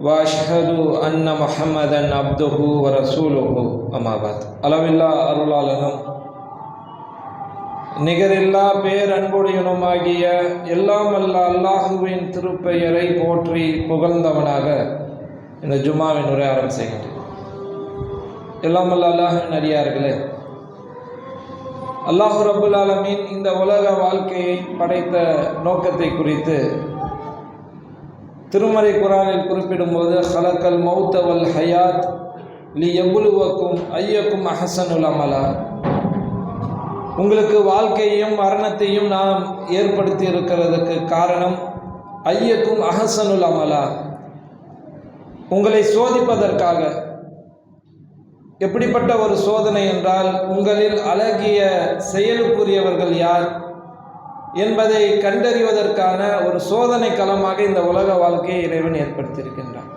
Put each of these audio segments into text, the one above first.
واشهد ان محمدا عبده ورسوله اما بعد அளவில்லா அருளாளனும் நிகரில்லா பேரன்புடையனுமாகிய எல்லாம் அல்ல அல்லாஹுவின் திருப்பெயரை போற்றி புகழ்ந்தவனாக இந்த ஜும்மாவின் உரை ஆரம்பம் செய்கின்றேன் எல்லாம் அல்ல அல்லாஹின் அடியார்களே அல்லாஹு ரபுல் ஆலமீன் இந்த உலக வாழ்க்கையை படைத்த நோக்கத்தை குறித்து திருமறை குரானில் குறிப்பிடும்போது ஹலக்கல் மௌத்த வல் ஹயாத் லி எபுலுவக்கும் ஐயக்கும் அஹசனுல் அமலா. உங்களுக்கு வாழ்க்கையையும் மரணத்தையும் நாம் ஏற்படுத்தி இருக்கிறதுக்கு காரணம் ஐயக்கும் அஹசனுல் அமலா. உங்களை சோதிப்பதற்காக. எப்படிப்பட்ட ஒரு சோதனை என்றால் உங்களில் அழகிய செயலுக்குரியவர்கள் யார்? என்பதை கண்டறிவதற்கான ஒரு சோதனை களமாக இந்த உலக வாழ்க்கையை இறைவன் ஏற்படுத்தியிருக்கின்றான்.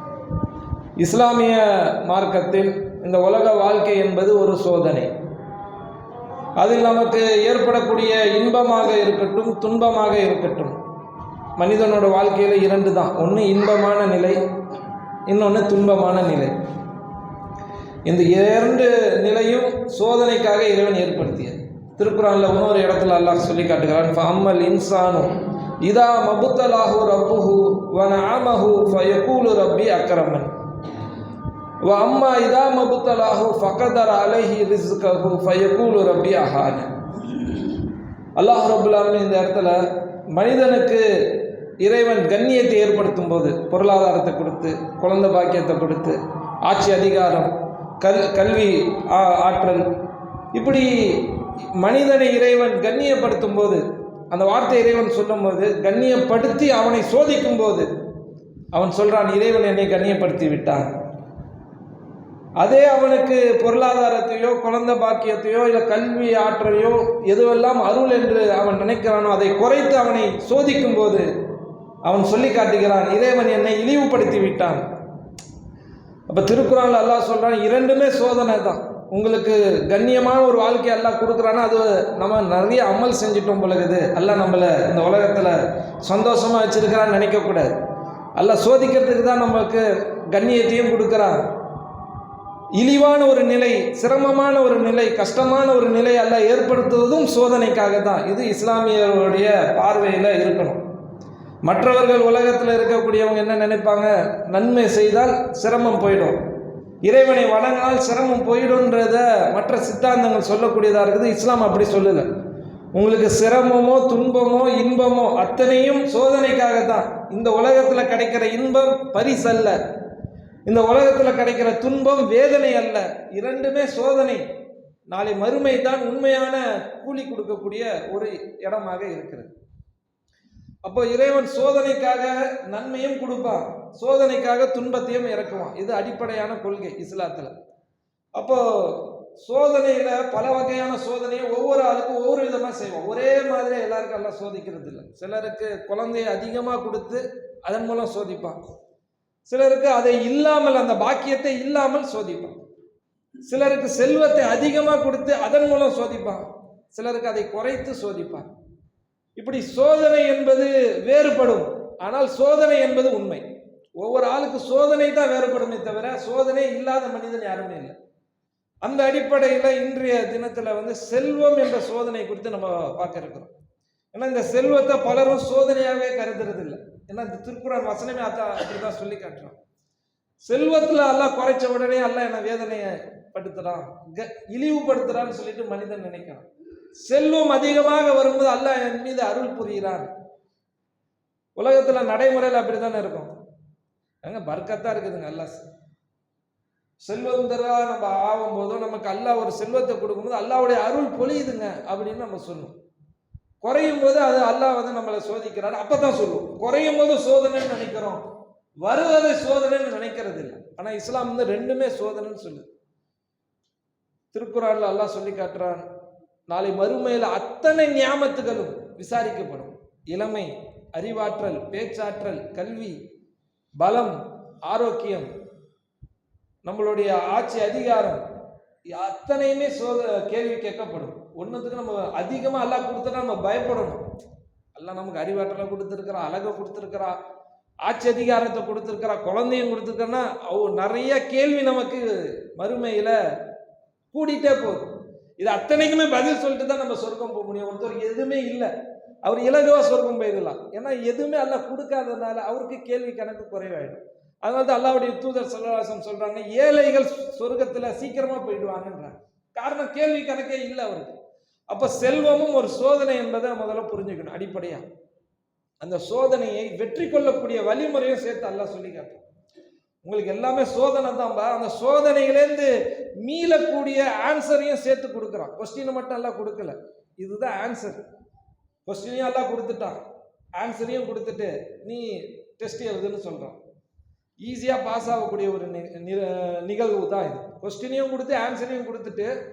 இஸ்லாமிய மார்க்கத்தில் இந்த உலக வாழ்க்கை என்பது ஒரு சோதனை. அதில் நமக்கு ஏற்படக்கூடிய இன்பமாக இருக்கட்டும் துன்பமாக இருக்கட்டும் மனிதனோட வாழ்க்கையில் இரண்டு தான். ஒன்று இன்பமான நிலை இன்னொன்று துன்பமான நிலை. இந்த இரண்டு நிலையும் சோதனைக்காக இறைவன் ஏற்படுத்தியது. திருக்குறானில் இன்னொரு இடத்துல அல்லாஹ் சொல்லி காட்டுகிறான் ஃபம்மல் இன்சானு இதா மபுத்தலாஹு ரப்புஹு வன ஆமஹு ஃபயகூலு ரப்பி அக்கரமன் வ அம்மா இதா மபுத்தலாஹு ஃபகதர் அலஹி ரிஸ்கஹு ஃபயகூலு ரப்பி அஹான. அல்லாஹ் ரபுல்லாலும் இந்த இடத்துல மனிதனுக்கு இறைவன் கண்ணியத்தை ஏற்படுத்தும் போது பொருளாதாரத்தை கொடுத்து குழந்தை பாக்கியத்தை கொடுத்து ஆட்சி அதிகாரம் கல் கல்வி ஆற்றல் இப்படி மனிதனை இறைவன் கண்ணியப்படுத்தும் போது அந்த வார்த்தை இறைவன் சொல்லும்போது கண்ணியப்படுத்தி அவனை சோதிக்கும் போது அவன் சொல்கிறான் இறைவன் என்னை கண்ணியப்படுத்தி விட்டான். அதே அவனுக்கு பொருளாதாரத்தையோ குழந்தை பாக்கியத்தையோ இல்லை கல்வி ஆற்றலையோ எதுவெல்லாம் அருள் என்று அவன் நினைக்கிறானோ அதை குறைத்து அவனை சோதிக்கும் போது அவன் சொல்லி காட்டுகிறான் இறைவன் என்னை இழிவுபடுத்தி விட்டான். அப்போ திருக்குறள் அல்லாஹ் சொல்கிறான் இரண்டுமே சோதனை தான் உங்களுக்கு கண்ணியமான ஒரு வாழ்க்கை எல்லாம் கொடுக்குறான்னா அது நம்ம நிறைய அமல் செஞ்சிட்டோம் பொழுது எல்லாம் நம்மளை இந்த உலகத்தில் சந்தோஷமாக வச்சுருக்கிறான்னு நினைக்கக்கூடாது எல்லாம் சோதிக்கிறதுக்கு தான் நமக்கு கண்ணியத்தையும் கொடுக்குறான். இழிவான ஒரு நிலை சிரமமான ஒரு நிலை கஷ்டமான ஒரு நிலை அல்ல ஏற்படுத்துவதும் சோதனைக்காக தான். இது இஸ்லாமியருடைய பார்வையில் இருக்கணும். மற்றவர்கள் உலகத்தில் இருக்கக்கூடியவங்க என்ன நினைப்பாங்க? நன்மை செய்தால் சிரமம் போயிடும். இறைவனை வணங்கினால் சிரமம் போயிடும்ன்றத மற்ற சித்தாந்தங்கள் சொல்லக்கூடியதாக இருக்குது. இஸ்லாம் அப்படி சொல்லலை. உங்களுக்கு சிரமமோ துன்பமோ இன்பமோ அத்தனையும் சோதனைக்காக தான் இந்த உலகத்தில் கிடைக்கிற இன்பம் பரிசல்ல. இந்த உலகத்தில் கிடைக்கிற துன்பம் வேதனை அல்ல. இரண்டுமே சோதனை. நாளை மறுமை தான் உண்மையான கூலி கொடுக்கக்கூடிய ஒரு இடமாக இருக்கிறது. அப்போ இறைவன் சோதனைக்காக நன்மையும் கொடுப்பான். சோதனைக்காக துன்பத்தையும் இறக்குவான். இது அடிப்படையான கொள்கை இஸ்லாத்தில். அப்போ சோதனையில் பல வகையான சோதனையை ஒவ்வொரு ஆளுக்கும் ஒவ்வொரு விதமாக செய்வோம். ஒரே மாதிரி எல்லாருக்கும் எல்லாம் சோதிக்கிறது இல்லை. சிலருக்கு குழந்தைய அதிகமாக கொடுத்து அதன் மூலம் சோதிப்பான். சிலருக்கு அதை இல்லாமல் அந்த பாக்கியத்தை இல்லாமல் சோதிப்பான். சிலருக்கு செல்வத்தை அதிகமாக கொடுத்து அதன் மூலம் சோதிப்பான். சிலருக்கு அதை குறைத்து சோதிப்பான். இப்படி சோதனை என்பது வேறுபடும். ஆனால் சோதனை என்பது உண்மை. ஒவ்வொரு ஆளுக்கு சோதனை தான் வேறுபடுமே தவிர சோதனை இல்லாத மனிதன் யாருமே இல்லை. அந்த அடிப்படையில் இன்றைய தினத்தில் வந்து செல்வம் என்ற சோதனை குறித்து நம்ம பார்க்க இருக்கிறோம். ஏன்னா இந்த செல்வத்தை பலரும் சோதனையாகவே கருதுறது இல்லை ஏன்னா இந்த திருக்குறான் வசனமே அதான் அப்படிதான் சொல்லி காட்டுறான். செல்வத்தில் எல்லாம் குறைச்ச உடனே எல்லாம் என்ன வேதனையை படுத்துறான். இழிவுபடுத்துறான்னு சொல்லிட்டு மனிதன் நினைக்கிறான். செல்வம் அதிகமாக வரும்போது அல்லாஹ் என் மீது அருள் புரிகிறான். உலகத்தில் நடைமுறையில் அப்படி தானே இருக்கும்? அங்க பர்க்கத்தான் இருக்குதுங்க அல்லா செல்வந்தரா நம்ம ஆகும் போதும் நமக்கு அல்லாஹ் ஒரு செல்வத்தை கொடுக்கும்போது அல்லாவுடைய அருள் பொழியுதுங்க அப்படின்னு நம்ம சொல்லுவோம். குறையும் போது அது அல்லாஹ் வந்து நம்மளை சோதிக்கிறார். அப்பதான் சொல்லுவோம். குறையும் போது சோதனைன்னு நினைக்கிறோம். வருவதை சோதனைன்னு நினைக்கிறது இல்லை. ஆனால் இஸ்லாம் வந்து ரெண்டுமே சோதனைன்னு சொல்லுது. திருக்குறான்ல அல்லாஹ் சொல்லி காட்டுறான். நாளை மறுமையில் அத்தனை ஞாபகத்துகளும் விசாரிக்கப்படும். இளமை அறிவாற்றல் பேச்சாற்றல் கல்வி பலம் ஆரோக்கியம் நம்மளுடைய ஆட்சி அதிகாரம் அத்தனையுமே சோத கேள்வி கேட்கப்படும். ஒன்றுத்துக்கு நம்ம அதிகமாக எல்லாம் கொடுத்தா நம்ம பயப்படணும். எல்லாம் நமக்கு அறிவாற்றலை கொடுத்துருக்குறா அழகை கொடுத்துருக்குறா ஆட்சி அதிகாரத்தை கொடுத்துருக்குறா குழந்தையும் கொடுத்துருக்கன்னா அவ நிறைய கேள்வி நமக்கு மறுமையில் கூடிட்டே போகும். இது அத்தனைக்குமே பதில் சொல்லிட்டு தான் நம்ம சொர்க்கம் போக முடியும். ஒருத்தருக்கு எதுவுமே இல்லை. அவர் இலகுவா சொர்க்கம் போயிடலாம். ஏன்னா எதுவுமே அல்ல கொடுக்காததுனால அவருக்கு கேள்வி கணக்கு குறைவாயிடும். அதனால தான் அல்லாவுடைய தூதர் சொல்லவாசம் சொல்றாங்க ஏழைகள் சொர்க்கத்தில் சீக்கிரமா போயிடுவாங்கன்றாங்க. காரணம் கேள்வி கணக்கே இல்லை அவருக்கு. அப்போ செல்வமும் ஒரு சோதனை என்பதை முதல்ல புரிஞ்சுக்கணும் அடிப்படையாக அந்த சோதனையை வெற்றி கொள்ளக்கூடிய வழிமுறையும் சேர்த்து அல்லா சொல்லி காட்டும் உங்களுக்கு எல்லாமே சோதனை தான்பா. அந்த சோதனையிலேருந்து மீளக்கூடிய ஆன்சரையும் சேர்த்து கொடுக்குறான். கொஸ்டினை மட்டும் எல்லாம் கொடுக்கல. இதுதான் ஆன்சர் கொஸ்டினையும் எல்லாம் கொடுத்துட்டான். ஆன்சரையும் கொடுத்துட்டு நீ டெஸ்ட் எழுதுன்னு சொல்கிறான் ஈஸியாக பாஸ் ஆகக்கூடிய ஒரு நி- நிகழ்வு தான் இது. கொஸ்டினையும் கொடுத்து ஆன்சரையும் கொடுத்துட்டு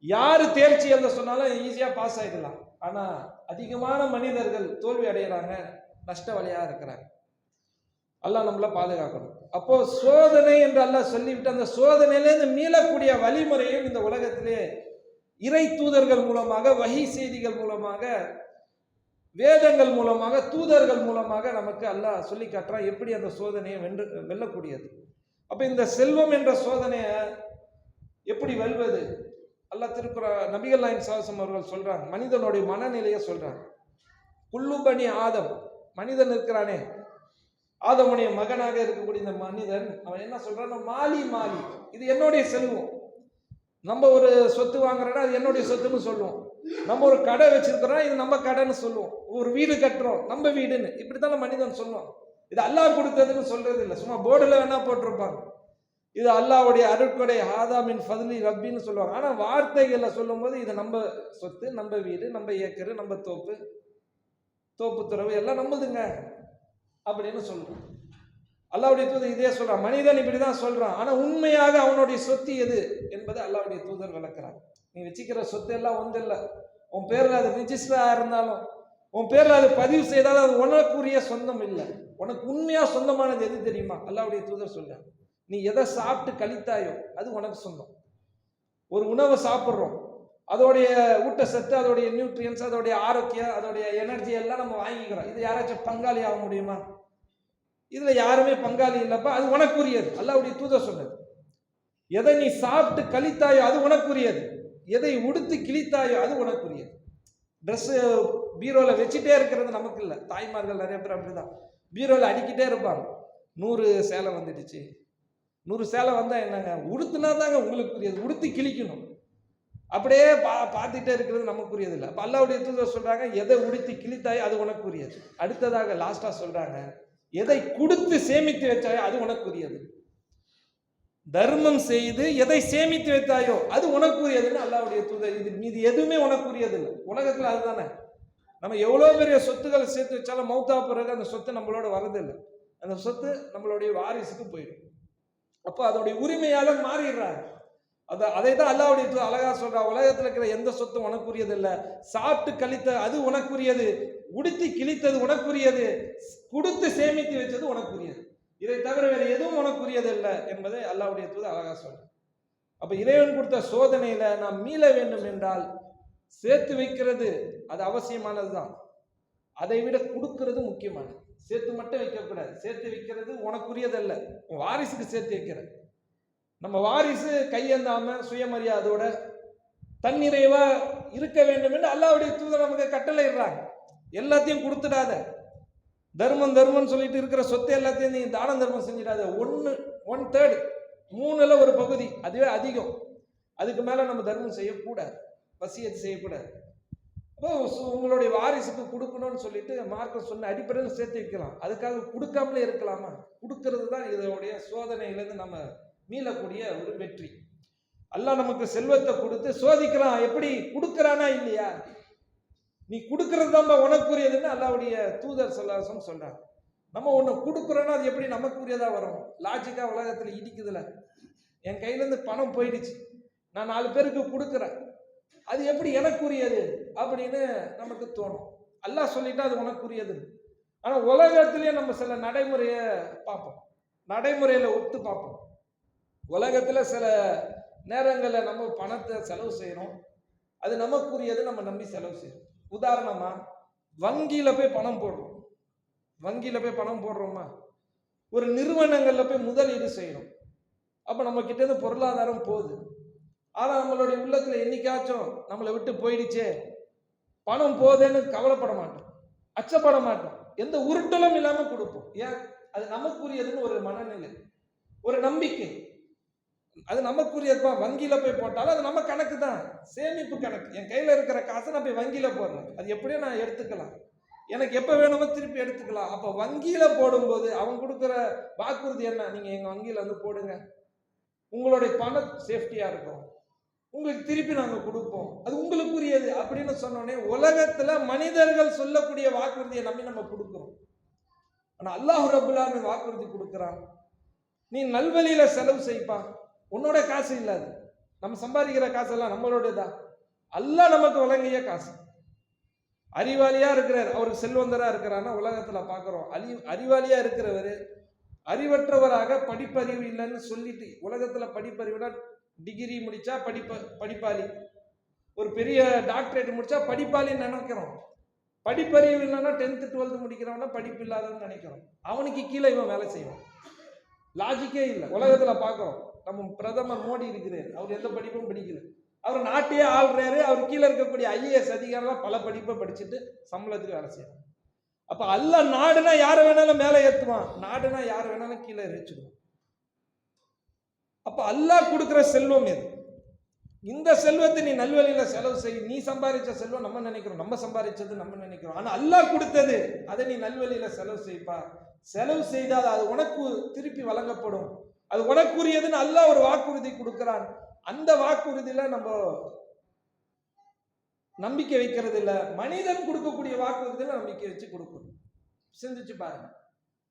யார் தேர்ச்சி எழுத சொன்னாலும் ஈஸியாக பாஸ் ஆகிடலாம் ஆனால் அதிகமான மனிதர்கள் தோல்வி அடைகிறாங்க நஷ்ட வழியாக இருக்கிறாங்க. எல்லாம் நம்மள பாதுகாக்கணும். அப்போ சோதனை என்று அல்லாஹ் சொல்லிவிட்டு அந்த சோதனையிலேருந்து மீளக்கூடிய வழிமுறையும் இந்த உலகத்திலே இறை தூதர்கள் மூலமாக வகை செய்திகள் மூலமாக வேதங்கள் மூலமாக தூதர்கள் மூலமாக நமக்கு அல்லாஹ் சொல்லி காட்டுறான் எப்படி அந்த சோதனையை வென்று வெல்லக்கூடியது. அப்போ இந்த செல்வம் என்ற சோதனையை எப்படி வெல்வது? அல்லாஹ் திருக்குற நபிகள் நாயன் சாசம் அவர்கள் சொல்கிறாங்க மனிதனுடைய மனநிலையை சொல்கிறாங்க குல்லுபனி ஆதம் மனிதன் இருக்கிறானே ஆதமுடைய மகனாக இருக்கக்கூடிய இந்த மனிதன் அவன் என்ன சொல்றான் மாலி மாலி. இது என்னுடைய செல்வம். நம்ம ஒரு சொத்து வாங்குறோன்னா அது என்னுடைய சொத்துன்னு சொல்லுவோம். நம்ம ஒரு கடை வச்சிருக்கிறோம் இது நம்ம கடைன்னு சொல்லுவோம். ஒரு வீடு கட்டுறோம் நம்ம வீடுன்னு. இப்படித்தானே மனிதன் சொல்லுவான். இது அல்லாஹ் கொடுத்ததுன்னு சொல்றது இல்லை. சும்மா போர்டில் வேணா போட்டிருப்பாங்க. இது அல்லாஹ்வுடைய அருட்கொடை ஹாதாமின் ஃபதுலி ரப்பின்னு சொல்லுவாங்க. ஆனால் வார்த்தைகளில் சொல்லும்போது இது நம்ம சொத்து நம்ம வீடு நம்ம ஏக்கரு நம்ம தோப்பு தோப்பு துறவு எல்லாம் நம்மதுங்க. அப்படின்னு சொல்கிறான் அல்லாவுடைய தூதர் இதே சொல்கிறான் மனிதன் இப்படி தான் சொல்கிறான் ஆனால் உண்மையாக அவனுடைய சொத்து எது என்பதை அல்லாவுடைய தூதர் விளக்குறான் நீ வச்சுக்கிற சொத்து எல்லாம் ஒன்றும் இல்லை உன் பேரில் அது ரிஜிஸ்டராக இருந்தாலும் உன் பேரில் அது பதிவு செய்தாலும் அது உனக்குரிய சொந்தம் இல்லை. உனக்கு உண்மையாக சொந்தமானது எது தெரியுமா? அல்லாவுடைய தூதர் சொல்கிறான் நீ எதை சாப்பிட்டு கழித்தாயோ அது உனக்கு சொந்தம். ஒரு உணவை சாப்பிட்றோம். அதோடைய ஊட்டச்சத்து அதோடைய நியூட்ரியன்ஸ் அதோடைய ஆரோக்கியம் அதோடைய எனர்ஜி எல்லாம் நம்ம வாங்கிக்கிறோம். இது யாராச்சும் பங்காளி ஆக முடியுமா? இதில் யாருமே பங்காளி இல்லைப்பா அது உனக்குரியது. அல்லாவுடைய தூத சொன்னது. எதை நீ சாப்பிட்டு கழித்தாயோ அது உனக்குரியது. எதை உடுத்து கிழித்தாயோ அது உனக்குரியது. ட்ரெஸ் பீரோவில் வச்சுட்டே இருக்கிறது நமக்கு இல்லை. தாய்மார்கள் நிறைய பேர் அப்படிதான். பீரோவில் அடிக்கிட்டே இருப்பாங்க. நூறு சேலை வந்துடுச்சு. நூறு சேலை வந்தால் என்னங்க? உடுத்துனா தாங்க உங்களுக்குரியது. உடுத்து கிழிக்கணும். அப்படியே பா பார்த்துட்டே இருக்கிறது நமக்குரியது இல்லை அப்போ அல்லாவுடைய தூதர் சொல்கிறாங்க எதை உடுத்தி கிழித்தாயோ அது உனக்குரியது. அடுத்ததாக லாஸ்ட்டாக சொல்கிறாங்க எதை கொடுத்து சேமித்து வச்சாயோ அது உனக்குரியது. தர்மம் செய்து எதை சேமித்து வைத்தாயோ அது உனக்குரியதுன்னு அல்லாவுடைய தூதர் இது மீது எதுவுமே உனக்குரியது இல்லை உலகத்தில் அதுதானே. நம்ம எவ்வளோ பெரிய சொத்துக்களை சேர்த்து வச்சாலும் மௌத்தா பிறகு அந்த சொத்து நம்மளோட வரதில்லை அந்த சொத்து நம்மளுடைய வாரிசுக்கு போயிடும். அப்போ அதோடைய உரிமையாளர் மாறிடுறாங்க. அதை அதை தான் அல்லாவுடைய அழகாக அழகா உலகத்தில் இருக்கிற எந்த சொத்தும் உனக்குரியது இல்லை சாப்பிட்டு கழித்த அது உனக்குரியது உடுத்தி கிழித்தது உனக்குரியது கொடுத்து சேமித்து வச்சது உனக்குரியது. இதை தவிர வேறு எதுவும் உனக்குரியது இல்லை என்பதை அல்லாவுடைய தூது அழகா சொல்கிறேன் அப்போ இறைவன் கொடுத்த சோதனையில் நாம் மீள வேண்டும் என்றால் சேர்த்து வைக்கிறது அது அவசியமானது தான் அதை விட கொடுக்கறது முக்கியமானது. சேர்த்து மட்டும் வைக்கக்கூடாது. சேர்த்து வைக்கிறது உனக்குரியதல்ல. உன் வாரிசுக்கு சேர்த்து வைக்கிறேன் நம்ம வாரிசு கையேந்தாம சுயமரியாதையோட தன்னிறைவா இருக்க வேண்டும் என்று அல்லாவுடைய தூதர் நமக்கு கட்டளையிடுறாங்க. எல்லாத்தையும் கொடுத்துடாத. தர்மம் தர்மம் சொல்லிட்டு இருக்கிற சொத்தை எல்லாத்தையும் நீ தானம் தர்மம் செஞ்சிடாத. ஒன்று ஒன் தேர்ட் மூணுல ஒரு பகுதி அதுவே அதிகம். அதுக்கு மேலே நம்ம தர்மம் செய்யக்கூடாது. வசியத்து செய்யக்கூடாது. அப்போ சு- உங்களுடைய வாரிசுக்கு கொடுக்கணும்னு சொல்லிட்டு மார்க்கம் சொன்ன அடிப்படையில் சேர்த்து வைக்கலாம். அதுக்காக கொடுக்காமலே இருக்கலாமா? கொடுக்கறது தான் இதோடைய சோதனையிலேருந்து நம்ம மீளக்கூடிய ஒரு வெற்றி. அல்லாஹ் நமக்கு செல்வத்தை கொடுத்து சோதிக்கிறான் எப்படி? கொடுக்கறானா இல்லையா? நீ கொடுக்கறது தான் உனக்குரியதுன்னு அல்லாவுடைய தூதர் சொல்லாசம் சொல்றாங்க நம்ம ஒன்று கொடுக்குறோன்னா அது எப்படி நமக்குரியதா வரும்? லாஜிக்கா உலகத்தில் இடிக்குதுல. என் கையிலேருந்து பணம் போயிடுச்சு. நான் நாலு பேருக்கு கொடுக்குறேன். அது எப்படி எனக்குரியது அப்படின்னு நமக்கு தோணும். அல்லாஹ் சொல்லிட்டா அது உனக்குரியது. ஆனால் உலகத்திலேயே நம்ம சில நடைமுறையை பார்ப்போம். நடைமுறையில் ஒத்து பார்ப்போம். உலகத்தில் சில நேரங்களில் நம்ம பணத்தை செலவு செய்கிறோம் அது நமக்குரியது நம்ம நம்பி செலவு செய்கிறோம் உதாரணமாக வங்கியில் போய் பணம் போடுறோம். வங்கியில் போய் பணம் போடுறோமா? ஒரு நிறுவனங்களில் போய் முதலீடு செய்யறோம். அப்போ நம்ம கிட்டேருந்து பொருளாதாரம் போகுது. ஆனால் நம்மளுடைய உள்ளத்தில் என்னைக்காச்சும் நம்மளை விட்டு போயிடுச்சே. பணம் போதேன்னு கவலைப்பட மாட்டோம். அச்சப்பட மாட்டோம். எந்த உருட்டலும் இல்லாமல் கொடுப்போம். ஏன்? அது நமக்குரியதுன்னு ஒரு மனநிலை ஒரு நம்பிக்கை. அது நமக்குரியதுப்பா வங்கியில் போய் போட்டாலும் அது நம்ம கணக்கு தான். சேமிப்பு கணக்கு. என் கையில் இருக்கிற காசை நான் போய் வங்கியில் போடுறேன் அது எப்படியோ நான் எடுத்துக்கலாம். எனக்கு எப்போ வேணுமோ திருப்பி எடுத்துக்கலாம். அப்போ வங்கியில் போடும்போது அவன் கொடுக்குற வாக்குறுதி என்ன? நீங்கள் எங்கள் வங்கியில் வந்து போடுங்க. உங்களுடைய பணம் சேஃப்டியாக இருக்கும். உங்களுக்கு திருப்பி நாங்கள் கொடுப்போம். அது உங்களுக்குரியது அப்படின்னு சொன்னோடனே உலகத்தில் மனிதர்கள் சொல்லக்கூடிய வாக்குறுதியை நம்பி நம்ம கொடுக்குறோம். ஆனால் அல்லாஹ் ரபுல்லான்னு வாக்குறுதி கொடுக்குறான். நீ நல்வழியில் செலவு செய்ப்பா. உன்னோட காசு இல்லாது நம்ம சம்பாதிக்கிற காசெல்லாம் நம்மளோடதான் அல்லாஹ் நமக்கு வழங்கிய காசு. அறிவாளியா இருக்கிறார். அவருக்கு செல்வந்தரா இருக்கிறான்னா உலகத்துல பாக்குறோம் அறி அறிவாளியா இருக்கிறவர் அறிவற்றவராக படிப்பறிவு இல்லைன்னு சொல்லிட்டு உலகத்துல படிப்பறிவுனா டிகிரி முடிச்சா படிப்ப படிப்பாளி. ஒரு பெரிய டாக்டரேட் முடிச்சா படிப்பாளின்னு நினைக்கிறோம். படிப்பறிவு இல்லைன்னா டென்த்து டுவெல்த்து முடிக்கிறவனா படிப்பு இல்லாதவன்னு நினைக்கிறோம். அவனுக்கு கீழே இவன் வேலை செய்வான். லாஜிக்கே இல்லை. உலகத்தில் பார்க்குறோம். நம்ம பிரதமர் மோடி இருக்கிறார். அவர் எந்த படிப்பும் படிக்கல. அவர் நாட்டையே ஆள்றாரு. அவர் கீழே இருக்கக்கூடிய ஐஏஎஸ் அதிகாரிலாம் பல படிப்பை படிச்சுட்டு சம்பளத்துக்கு வேலை செய்யறாங்க அப்போ அல்ல நாடுனா யாரை வேணாலும் மேலே ஏற்றுவான். நாடுனா யார் வேணாலும் கீழே இறைச்சிடுவான். அப்ப அல்லாஹ் கொடுக்கிற செல்வம் எது? இந்த செல்வத்தை நீ நல்வழியில செலவு செய். நீ சம்பாதிச்ச செல்வம் நம்ம நினைக்கிறோம். நம்ம சம்பாதிச்சது நம்ம நினைக்கிறோம். ஆனால் அல்லாஹ் கொடுத்தது அதை நீ நல்வழியில செலவு செய்ப்பா. செலவு செய்தால் அது உனக்கு திருப்பி வழங்கப்படும். அது உனக்குரியதுன்னு அல்ல ஒரு வாக்குறுதி கொடுக்கிறான். அந்த வாக்குறுதியில நம்ம நம்பிக்கை வைக்கிறது இல்ல மனிதன் கொடுக்கக்கூடிய வாக்குறுதியில நம்பிக்கை வச்சு கொடுக்கணும். சிந்திச்சு பாருங்க.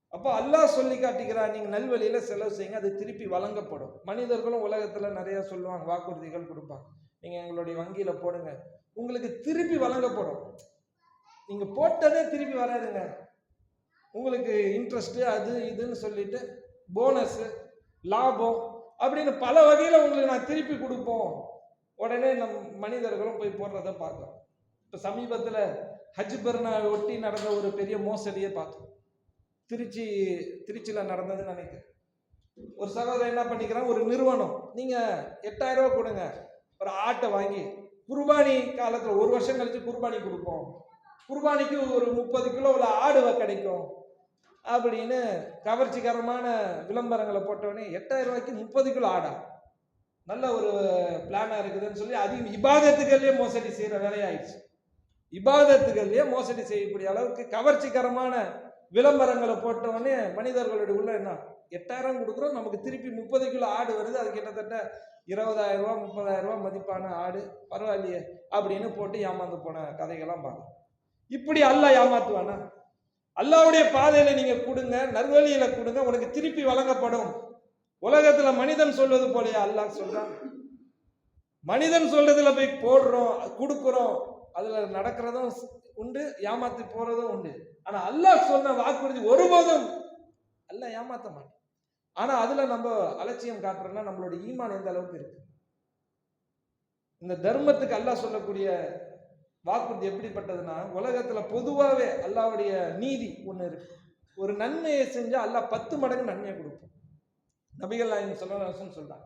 அப்போ அல்லாஹ் சொல்லி காட்டுகிறான் நீங்க நல்வழியில செலவு செய்யுங்க அது திருப்பி வழங்கப்படும். மனிதர்களும் உலகத்துல நிறைய சொல்லுவாங்க வாக்குறுதிகள் கொடுப்பாங்க. நீங்க எங்களுடைய வங்கியில போடுங்க. உங்களுக்கு திருப்பி வழங்கப்படும். நீங்க போட்டதே திருப்பி வராதுங்க. உங்களுக்கு இன்ட்ரெஸ்ட் அது இதுன்னு சொல்லிட்டு போனஸ் லாபம் அப்படின்னு பல வகையில் உங்களுக்கு நான் திருப்பி கொடுப்போம். உடனே நம் மனிதர்களும் போய் போடுறத பார்க்குறோம். இப்போ சமீபத்தில் ஹஜ் பெருநாள் ஒட்டி நடந்த ஒரு பெரிய மோசடியை பார்த்தோம். திருச்சி திருச்சியில் நடந்ததுன்னு நினைக்கிறேன். ஒரு சகோதரர் என்ன பண்ணிக்கிறான்? ஒரு நிறுவனம். நீங்கள் எட்டாயிரம் ரூபா கொடுங்க. ஒரு ஆட்டை வாங்கி குர்பானி காலத்தில் ஒரு வருஷம் கழித்து குர்பானி கொடுப்போம். குர்பானிக்கு ஒரு முப்பது கிலோ உள்ள ஆடு கிடைக்கும். அப்படின்னு கவர்ச்சிகரமான விளம்பரங்களை போட்டவொடனே எட்டாயிரம் ரூபாய்க்கு முப்பது கிலோ ஆடா. நல்ல ஒரு பிளானாக இருக்குதுன்னு சொல்லி அதிகம் இபாதத்துகள்லேயே மோசடி செய்கிற வேலையாயிடுச்சு. இபாதத்துகள்லேயே மோசடி செய்யக்கூடிய அளவுக்கு கவர்ச்சிகரமான விளம்பரங்களை போட்டவொடனே மனிதர்களுடைய உள்ள என்ன? எட்டாயிரம் கொடுக்குறோம் நமக்கு திருப்பி முப்பது கிலோ ஆடு வருது அது கிட்டத்தட்ட இருபதாயிரம் ரூபா முப்பதாயிரம் ரூபா மதிப்பான ஆடு பரவாயில்லையே அப்படின்னு போட்டு ஏமாந்து போன கதைகள்லாம் பார்க்கலாம். இப்படி அல்ல ஏமாத்துவானா? அல்லாவுடைய பாதையில நீங்க கொடுங்க நல்வழியில கொடுங்க உனக்கு திருப்பி வழங்கப்படும். உலகத்துல மனிதன் சொல்வது போலயா அல்லாஹ் சொல்றான். மனிதன் சொல்றதுல போய் போடுறோம் கொடுக்குறோம் அதுல நடக்கிறதும் உண்டு ஏமாத்தி போறதும் உண்டு. ஆனா அல்லாஹ் சொன்ன வாக்குறுதி ஒருபோதும் அல்ல ஏமாத்த மாட்டேன். ஆனா அதுல நம்ம அலட்சியம் காட்டுறோம்னா நம்மளோட ஈமான் எந்த அளவுக்கு இருக்கு? இந்த தர்மத்துக்கு அல்லாஹ் சொல்லக்கூடிய வாக்குறுதி எப்படிப்பட்டதுன்னா உலகத்தில் பொதுவாகவே அல்லாவுடைய நீதி ஒன்று இருக்கு. ஒரு நன்மையை செஞ்சால் அல்லா பத்து மடங்கு நன்மையை கொடுப்போம் நபிகள் நாயகம் சொல்லலாசன் சொல்றாங்க.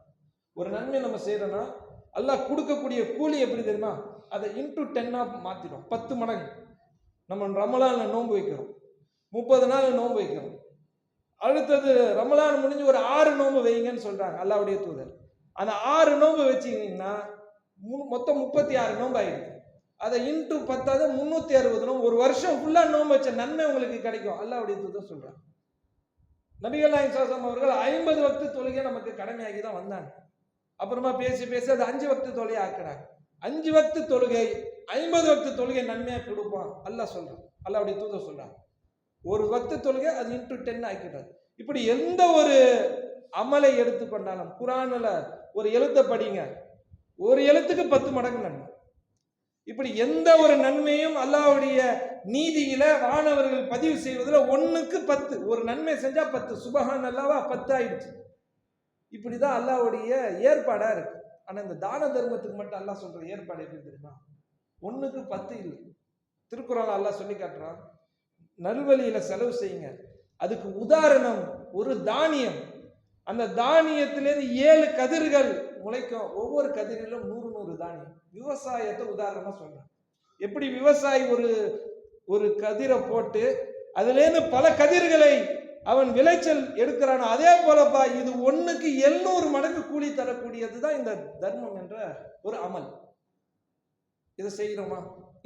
ஒரு நன்மை நம்ம செய்கிறோன்னா அல்லாஹ் கொடுக்கக்கூடிய கூலி எப்படி தெரியுமா? அதை இன்ட்டு டென்னாக மாற்றிடும் பத்து மடங்கு. நம்ம ரமலானில் நோன்பு வைக்கிறோம். முப்பது நாள் நோன்பு வைக்கிறோம். அடுத்தது ரமலான் முடிஞ்சு ஒரு ஆறு நோன்பு வைங்கன்னு சொல்கிறாங்க அல்லாவுடைய தூதர். அந்த ஆறு நோன்பு வச்சிங்கன்னா மொத்தம் முப்பத்தி ஆறு நோன்பு ஆகிடுது அதை இன்ட்டு பத்தாவது முந்நூற்றி அறுபது நோம்பு ஒரு வருஷம் ஃபுல்லாக நோம்பு வச்ச நன்மை உங்களுக்கு கிடைக்கும். அல்லாவுடைய தூதர் சொல்கிறான் நபிகள் நாயக் சாசம் அவர்கள் ஐம்பது வக்து தொழுகை நமக்கு கடமையாகி தான் வந்தாங்க. அப்புறமா பேசி பேசி அது அஞ்சு வக்து தொழுகை ஆக்குறாங்க. அஞ்சு வக்து தொழுகை ஐம்பது வக்து தொழுகை நன்மையாக கொடுப்பான் சொல்கிறேன் சொல்கிறான் அப்படி தூத சொல்கிறாங்க ஒரு வக்து தொழுகை அது இன்ட்டு டென் ஆக்கிட்டார் இப்படி எந்த ஒரு அமலை எடுத்துக்கொண்டாலும் குரானில் ஒரு எழுத்தை படிங்க. ஒரு எழுத்துக்கு பத்து மடங்கு நன்மை. இப்படி எந்த ஒரு நன்மையும் அல்லாவுடைய நீதியில வானவர்கள் பதிவு செய்வதில் ஒன்றுக்கு பத்து. ஒரு நன்மை செஞ்சா பத்து. சுபஹான் அல்லாவா பத்து ஆயிடுச்சு. இப்படிதான் அல்லாஹ்வுடைய ஏற்பாடா இருக்கு. ஆனா இந்த தான தர்மத்துக்கு மட்டும் அல்லாஹ் சொல்ற ஏற்பாடு எப்படி தெரியுமா? ஒன்றுக்கு பத்து இல்லை. திருக்குறள் அல்லாஹ் சொல்லி காட்டுறான். நல்வழியில செலவு செய்யுங்க. அதுக்கு உதாரணம் ஒரு தானியம். அந்த தானியத்திலேருந்து ஏழு கதிர்கள் முளைக்கும் ஒவ்வொரு கதிரிலும் நூறு நூறு தானியம் விவசாயத்தை உதாரணமாக சொல்கிறேன் எப்படி விவசாயி ஒரு ஒரு கதிரை போட்டு அதுலேருந்து பல கதிர்களை அவன் விளைச்சல் எடுக்கிறானோ அதே போலப்பா இது ஒன்றுக்கு எழுநூறு மடங்கு கூலி தரக்கூடியது தான் இந்த தர்மம் என்ற ஒரு அமல். இதை செய்கிறோமா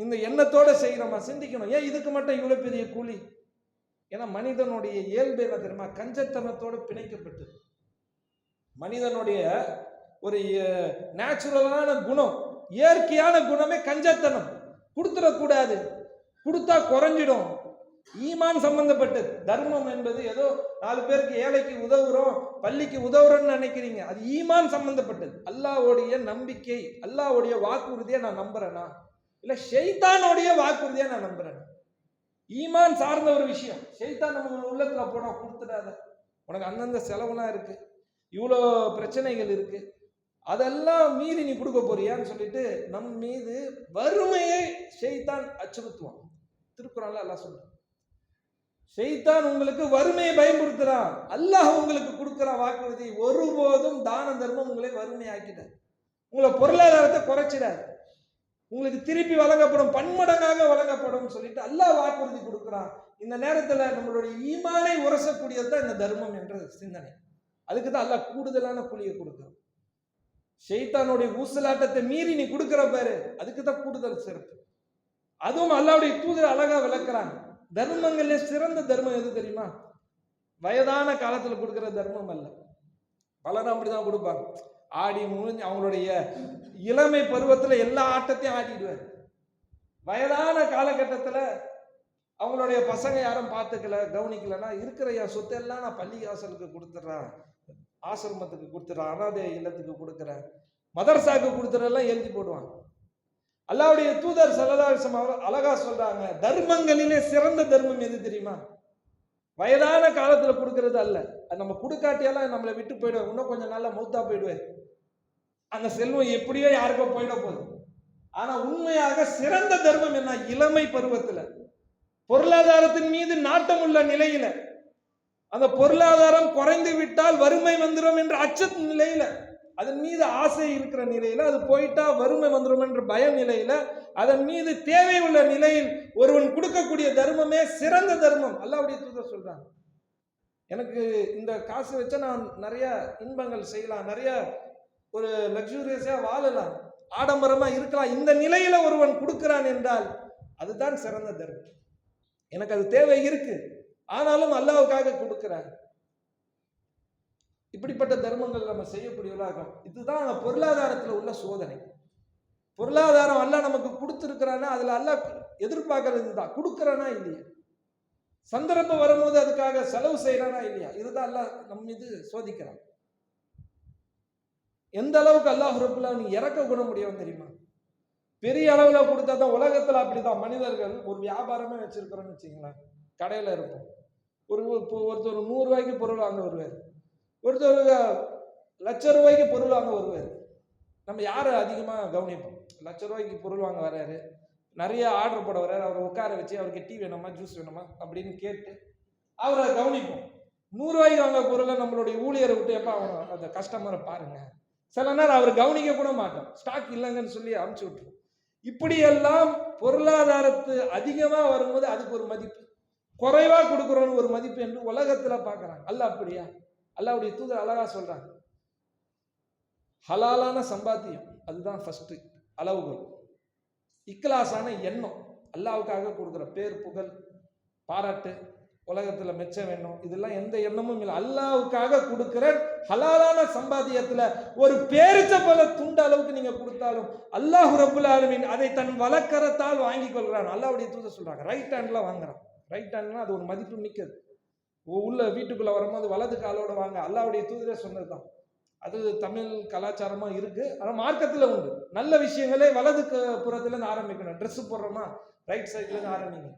இந்த எண்ணத்தோட செய்கிறோமா சிந்திக்கணும். ஏன் இதுக்கு மட்டும் இவ்வளோ பெரிய கூலி? ஏன்னா மனிதனுடைய இயல்பு என்ன தெரியுமா? கஞ்சத்தனத்தோடு பிணைக்கப்பட்டது மனிதனுடைய ஒரு நேச்சுரலான குணம் இயற்கையான குணமே கஞ்சத்தனம். கொடுத்துடக்கூடாது கொடுத்தா குறைஞ்சிடும். ஈமான் சம்பந்தப்பட்டது. தர்மம் என்பது ஏதோ நாலு பேருக்கு ஏழைக்கு உதவுறோம் பள்ளிக்கு உதவுறோம்னு நினைக்கிறீங்க. அது ஈமான் சம்பந்தப்பட்டது. அல்லாவுடைய நம்பிக்கை அல்லாவுடைய வாக்குறுதியை நான் நம்புறேனா? இல்ல ஷெய்தானுடைய வாக்குறுதியை நான் நம்புறேன்? ஈமான் சார்ந்த ஒரு விஷயம். ஷெய்தான் நம்ம உள்ளத்துல போனோம் கொடுத்துடாத. உனக்கு அந்தந்த செலவுலாம் இருக்கு. இவ்வளோ பிரச்சனைகள் இருக்குது அதெல்லாம் மீறி நீ கொடுக்க போறியான்னு சொல்லிட்டு நம் மீது வறுமையை ஷெய்தான் அச்சுறுத்துவான் திருக்குறள்ல எல்லாம் சொல்றான். ஷெய்தான் உங்களுக்கு வறுமையை பயன்படுத்துறான் அல்லாஹ் உங்களுக்கு கொடுக்குற வாக்குறுதி ஒருபோதும் தான தர்மம் உங்களை வறுமையாக்கிட்டார் உங்களை பொருளாதாரத்தை குறைச்சிடாது. உங்களுக்கு திருப்பி வழங்கப்படும் பன்மடங்காக வழங்கப்படும் சொல்லிட்டு அல்லாஹ் வாக்குறுதி கொடுக்குறான். இந்த நேரத்தில் நம்மளுடைய ஈமானை உரசக்கூடியது தான் இந்த தர்மம் என்ற சிந்தனை. அதுக்கு தான் அல்லாஹ் கூடுதலான கூலியை கொடுக்குறான். ஷெய்தானுடைய ஊசலாட்டத்தை மீறி நீ கொடுக்குற பாரு அதுக்கு தான் கூடுதல் சிறப்பு. அதுவும் அல்லாவுடைய தூதர் அழகா விளக்குறாங்க. தர்மங்கள்ல சிறந்த தர்மம் எது தெரியுமா? வயதான காலத்துல கொடுக்குற தர்மம் அல்ல. பலரும் அப்படிதான் கொடுப்பாங்க. ஆடி முடிஞ்சு அவங்களுடைய இளமை பருவத்துல எல்லா ஆட்டத்தையும் ஆடிடுவார். வயதான காலகட்டத்துல அவங்களுடைய பசங்க யாரும் பார்த்துக்கல கவனிக்கலன்னா இருக்கிற என் சொத்தெல்லாம் நான் பள்ளி வாசலுக்கு கொடுத்துட்றேன். ஆசிரமத்துக்கு கொடுத்துட்றேன் அனாதை இல்லத்துக்கு கொடுக்குறேன். மதர்சாக்கு கொடுத்துறெல்லாம் எழுதி போடுவாங்க. அல்லாவுடைய தூதர் சல்லதாசம் அவர் அழகா சொல்றாங்க தர்மங்களிலே சிறந்த தர்மம் எது தெரியுமா? வயதான காலத்துல கொடுக்கறது அல்ல. அது நம்ம கொடுக்காட்டியெல்லாம் நம்மளை விட்டு போயிடுவோம் இன்னும் கொஞ்சம் நாள்ல மௌத்தா போயிடுவேன் அந்த செல்வம் எப்படியோ யாருக்கோ போயிட போகுது. ஆனா உண்மையாக சிறந்த தர்மம் என்ன? இளமை பருவத்துல. பொருளாதாரத்தின் மீது நாட்டம் உள்ள நிலையில அந்த பொருளாதாரம் குறைந்து விட்டால் வறுமை வந்துடும் என்ற அச்ச நிலையில அதன் மீது ஆசை இருக்கிற நிலையில அது போயிட்டா வறுமை வந்துடும் என்ற பய நிலையில அதன் மீது தேவை உள்ள நிலையில் ஒருவன் கொடுக்கக்கூடிய தர்மமே சிறந்த தர்மம். அல்லாவுடைய தூதர் சொல்றாங்க. எனக்கு இந்த காசு வச்சா நான் நிறைய இன்பங்கள் செய்யலாம் நிறைய ஒரு லக்ஸூரியஸா வாழலாம் ஆடம்பரமா இருக்கலாம். இந்த நிலையில ஒருவன் கொடுக்கிறான் என்றால் அதுதான் சிறந்த தர்மம். எனக்கு அது தேவை இருக்கு. ஆனாலும் அல்லாவுக்காக கொடுக்குறாங்க இப்படிப்பட்ட தர்மங்கள் நம்ம செய்யக்கூடியவர்களாகும் இதுதான் பொருளாதாரத்தில் உள்ள சோதனை. பொருளாதாரம் அல்ல நமக்கு கொடுத்துருக்கிறான்னா அதில் அல்ல எதிர்பார்க்கறது தான் கொடுக்குறானா இல்லையா? சந்தர்ப்பம் வரும்போது அதுக்காக செலவு செய்கிறானா இல்லையா? இதுதான் அல்ல நம்ம மீது சோதிக்கிறான். எந்த அளவுக்கு அல்லாஹ் ரபுல்லா நீ இறக்க குண முடியும் தெரியுமா? பெரிய அளவில் கொடுத்தா தான் அப்படி தான் மனிதர்கள் ஒரு வியாபாரமே வச்சுருக்கிறோன்னு வச்சுங்களேன் கடையில் இருப்போம். ஒரு ஒருத்தர் நூறுரூவாய்க்கு பொருள் வாங்க வருவார். ஒருத்தர் லட்ச ரூபாய்க்கு பொருள் வாங்க வருவார். நம்ம யாரை அதிகமாக கவனிப்போம்? லட்ச ரூபாய்க்கு பொருள் வாங்க வராரு நிறைய ஆர்டர் போட வர்றாரு. அவரை உட்கார வச்சு அவருக்கு டீ வேணுமா ஜூஸ் வேணுமா அப்படின்னு கேட்டு அவரை கவனிப்போம். நூறுரூவாய்க்கு வாங்க பொருளை நம்மளுடைய ஊழியரை விட்டு எப்போ அவன் அந்த கஸ்டமரை பாருங்க. சில நேரம் அவர் கவனிக்க கூட மாட்டோம். ஸ்டாக் இல்லைங்கன்னு சொல்லி அமுச்சு விட்ருவோம் இப்படியெல்லாம் பொருளாதாரத்து அதிகமாக வரும்போது அதுக்கு ஒரு மதிப்பு. குறைவாக கொடுக்குறோன்னு ஒரு மதிப்பு என்று உலகத்தில் பார்க்குறாங்க. அல்ல அப்படியா? அல்லாவுடைய தூதர் அழகாக சொல்கிறாங்க ஹலாலான சம்பாத்தியம் அதுதான் ஃபஸ்ட்டு அளவுகள் இக்கலாசான எண்ணம் அல்லாவுக்காக கொடுக்குற பேர் புகழ் பாராட்டு உலகத்தில் மெச்ச வேணும் இதெல்லாம் எந்த எண்ணமும் இல்லை. அல்லாவுக்காக கொடுக்குற ஹலாலான சம்பாத்தியத்தில் ஒரு பேரிச்ச போல துண்டு அளவுக்கு நீங்கள் கொடுத்தாலும் அல்லாஹ் ரபுல் ஆலமின் அதை தன் வழக்கரத்தால் வாங்கி கொள்கிறான். அல்லாவுடைய தூதர் சொல்கிறாங்க ரைட் ஹேண்டில் வாங்குறான். ரைட் ஹேண்ட்னா அது ஒரு மதிப்பு மிக்கது. உள்ள வீட்டுக்குள்ளே வரும்போது வலது காலோட வாங்க. அல்லாவுடைய தூதரே சொன்னதுதான். அது தமிழ் கலாச்சாரமாக இருக்குது ஆனால் மார்க்கத்தில் உண்டு. நல்ல விஷயங்களே வலது புறத்துலேருந்து ஆரம்பிக்கணும். ட்ரெஸ் போடுறோமா? ரைட் சைட்லேருந்து ஆரம்பிங்க.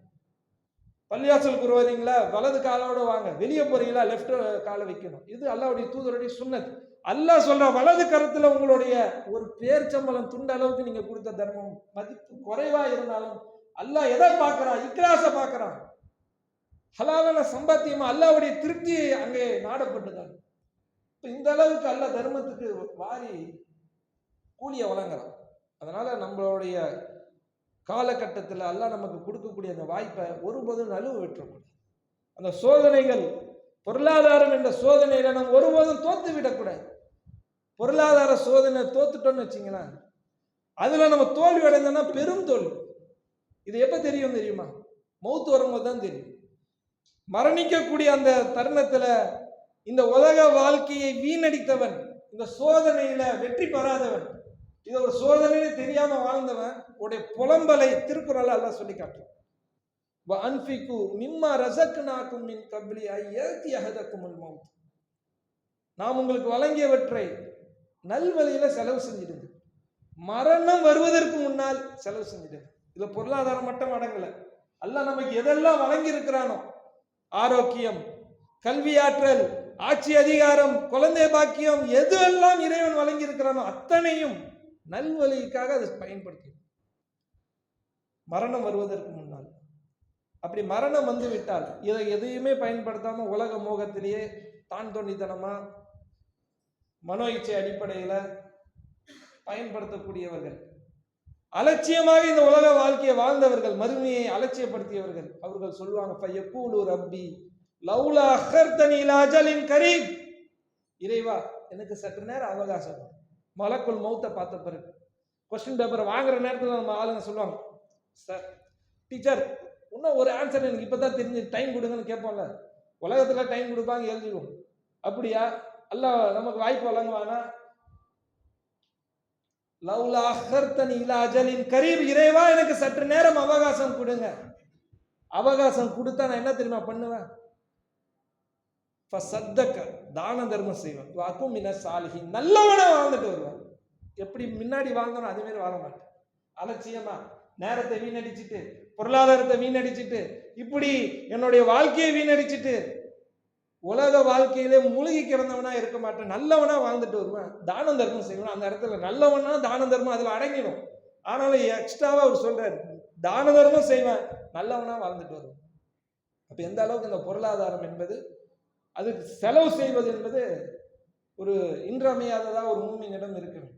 பள்ளியாசலுக்கு வருவீங்களா வலது காலோட வாங்க. வெளியே போறீங்களா? லெஃப்ட் காலை வைக்கணும். இது அல்லாவுடைய தூதருடைய சுன்னத் அல்லாஹ் சொல்ற வலது கரத்துல உங்களுடைய ஒரு பேர்ச்சம்பளம் துண்ட அளவுக்கு நீங்க கொடுத்த தர்மம் மதிப்பு குறைவா இருந்தாலும் அல்லாஹ் எதை பார்க்கறான்? இக்ராச பார்க்கறான். ஹலாலான சம்பாத்தியமா அல்லாவுடைய திருப்தி அங்கே நாடப்பட்டுதான் இப்போ இந்த அளவுக்கு அல்ல தர்மத்துக்கு வாரி கூலியை வழங்குறான் அதனால நம்மளுடைய காலகட்டத்தில் அல்லாஹ் நமக்கு கொடுக்கக்கூடிய அந்த வாய்ப்பை ஒருபோதும் நழுவு விட்டுறக்கூடாது. அந்த சோதனைகள் பொருளாதாரம் என்ற சோதனையில நம்ம ஒருபோதும் தோத்து விடக்கூடாது. பொருளாதார சோதனை தோத்துட்டோம்னு வச்சிங்களேன் அதில் நம்ம தோல்வி அடைந்தோம்னா பெரும் தோல்வி. இது எப்போ தெரியும் தெரியுமா? மௌத்து வரும்போது தான் தெரியும். மரணிக்கக்கூடிய அந்த தருணத்தில் இந்த உலக வாழ்க்கையை வீணடித்தவன் இந்த சோதனையில் வெற்றி பெறாதவன் இது ஒரு சோதனைன்னு தெரியாமல் வாழ்ந்தவன் உடைய புலம்பலை திருக்குறள் எல்லாம் சொல்லி காட்டுறான். அன்பிக்கு மிம்மா ரசக்குனாக்கும் மின் கபிலி ஐயத்தி அகதக்கும் மவுத் நாம் உங்களுக்கு வழங்கியவற்றை நல்வழியில் செலவு செஞ்சிடுது. மரணம் வருவதற்கு முன்னால் செலவு செஞ்சிடுது. இதில் பொருளாதாரம் மட்டும் அடங்கலை அல்ல நமக்கு எதெல்லாம் வழங்கி இருக்கிறானோ ஆரோக்கியம் கல்வியாற்றல் ஆட்சி அதிகாரம் குழந்தை பாக்கியம் எதுவெல்லாம் இறைவன் வழங்கி இருக்கிறானோ அத்தனையும் நல்வழிக்காக அதை பயன்படுத்தி மரணம் வருவதற்கு முன்னால். அப்படி மரணம் வந்து விட்டால் இதை எதையுமே பயன்படுத்தாம உலக மோகத்திலேயே தான் தோண்டித்தனமா மனோ இச்சை அடிப்படையில் பயன்படுத்தக்கூடியவர்கள் அலட்சியமாக இந்த உலக வாழ்க்கையை வாழ்ந்தவர்கள் மறுமையை அலட்சியப்படுத்தியவர்கள் அவர்கள் சொல்லுவாங்க பையக்கூலு ரப்பி லவ்லா அஹர்தனி இலா அஜலின் கரீம். இறைவா எனக்கு சற்று நேரம் அவகாசம். மலக்குள் மௌத்தை பார்த்த பிறகு கொஸ்டின் பேப்பரை வாங்குற நேரத்தில் நம்ம ஆளுங்க சொல்லுவாங்க சார் டீச்சர் இன்னும் ஒரு ஆன்சர் எனக்கு இப்போ தான் தெரிஞ்சு டைம் கொடுங்கன்னு கேட்போம்ல. உலகத்தில் டைம் கொடுப்பாங்க எழுதிடுவோம். அப்படியா? அல்ல நமக்கு வாய்ப்பு வழங்குவானா? லவ்லா அஹர்த்தன் இலா அஜலின் கரீப் இறைவா எனக்கு சற்று நேரம் அவகாசம் கொடுங்க. அவகாசம் கொடுத்தா நான் என்ன தெரியுமா பண்ணுவேன்? சத்தக்க தான தர்மம் செய்வேன். வாக்கும் மின சாலிகி நல்லவனா வாழ்ந்துட்டு வருவேன். எப்படி முன்னாடி வாழ்ந்தனோ அதுமாரி வாழ மாட்டேன். அலட்சியமா நேரத்தை வீணடிச்சிட்டு பொருளாதாரத்தை வீணடிச்சிட்டு இப்படி என்னுடைய வாழ்க்கையை வீணடிச்சிட்டு உலக வாழ்க்கையிலே மூழ்கி கிடந்தவனா இருக்க மாட்டேன். நல்லவனா வாழ்ந்துட்டு வருவேன். தான தர்மம் செய்வேன். அந்த இடத்துல நல்லவனா தான தர்மம் அதுல அடங்கிடும். ஆனாலும் எக்ஸ்ட்ராவா அவர் சொல்றாரு தான தர்மம் செய்வேன் நல்லவனா வாழ்ந்துட்டு வருவேன். அப்ப எந்த அளவுக்கு இந்த பொருளாதாரம் என்பது அதுக்கு செலவு செய்வது என்பது ஒரு இன்றமையாததா ஒரு மூமியினிடம் இருக்கணும்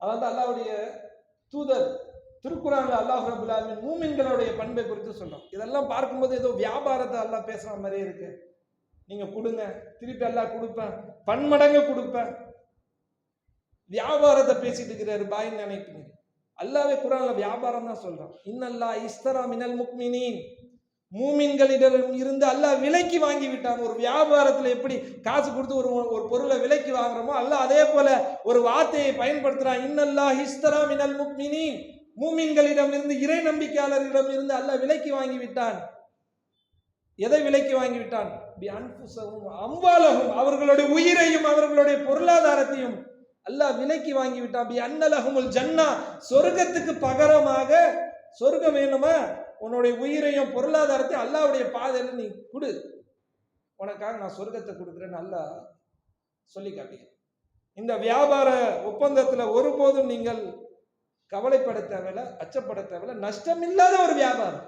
அதாவது அல்லாவுடைய தூதர் திருக்குறான்ல அல்லாஹ் ரபுல்லாமின் மூமின்களுடைய பண்பை குறித்து சொல்றோம் இதெல்லாம் பார்க்கும்போது ஏதோ வியாபாரத்தை எல்லாம் பேசுற மாதிரியே இருக்கு. நீங்க கொடுங்க. திருப்பி எல்லாம் கொடுப்பேன். பன்மடங்கு கொடுப்பேன். வியாபாரத்தை பேசிட்டு இருக்கிறாரு பாயின்னு நினைப்பீங்க அல்லாவே குரான்ல வியாபாரம் தான் சொல்றான். இன்னல்லா இஸ்தரா மினல் முக்மினின். மூமின்களிடம் இருந்து அல்லாஹ் விலைக்கு வாங்கி விட்டாங்க ஒரு வியாபாரத்தில் எப்படி காசு கொடுத்து ஒரு ஒரு பொருளை விலைக்கு வாங்குறோமோ அல்லாஹ் அதே போல ஒரு வார்த்தையை பயன்படுத்துறான். இன்னல்லா ஹிஸ்தரா மினல் முக்மினின். மூமின்களிடம் இருந்து இறை நம்பிக்கையாளர்களிடம் இருந்து அல்லாஹ் விலைக்கு வாங்கி விட்டான். எதை விலைக்கு வாங்கி விட்டான்? அம்பாலகும் அவர்களுடைய உயிரையும் அவர்களுடைய பொருளாதாரத்தையும் அல்லாஹ் விலைக்கு வாங்கி விட்டான். பி அன்னலகுமுல் ஜன்னா சொர்க்கத்துக்கு பகரமாக சொர்க்கம் வேணுமா? உன்னுடைய உயிரையும் பொருளாதாரத்தையும் அல்லாவுடைய பாதையில் நீ கொடு. உனக்காக நான் சொர்க்கத்தை கொடுக்குறேன்னு அல்லாஹ் சொல்லி காட்டுகிறேன். இந்த வியாபார ஒப்பந்தத்தில் ஒருபோதும் நீங்கள் கவலைப்பட தேவையில்ல அச்சப்பட தேவையில்ல. நஷ்டம் இல்லாத ஒரு வியாபாரம்.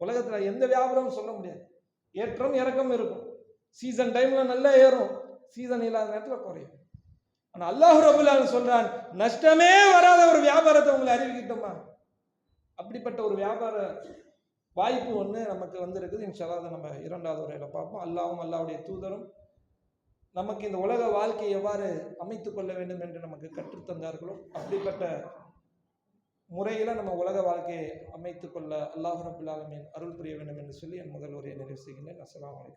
உலகத்தில் எந்த வியாபாரமும் சொல்ல முடியாது. ஏற்றம் இறக்கம் இருக்கும். சீசன் டைம்ல நல்லா ஏறும். சீசன் இல்லாத நேரத்தில் குறையும். ஆனால் அல்லாஹ் ரபுல்லான்னு சொல்றான் நஷ்டமே வராத ஒரு வியாபாரத்தை உங்களை அறிவிக்கிட்டோமா? அப்படிப்பட்ட ஒரு வியாபார வாய்ப்பு ஒன்று நமக்கு வந்திருக்குது. இன்ஷால்லா அதை நம்ம இரண்டாவது உரையில பார்ப்போம். அல்லாவும் அல்லாவுடைய தூதரும் நமக்கு இந்த உலக வாழ்க்கையை எவ்வாறு அமைத்து கொள்ள வேண்டும் என்று நமக்கு கற்றுத்தந்தார்களோ அப்படிப்பட்ட முறையில் நம்ம உலக வாழ்க்கையை அமைத்துக்கொள்ள அல்லாஹ் அருள் புரிய வேண்டும் என்று சொல்லி என் முதல் உரையை நிறைவு செய்கின்றேன். அஸ்லாம் வலைக்கம்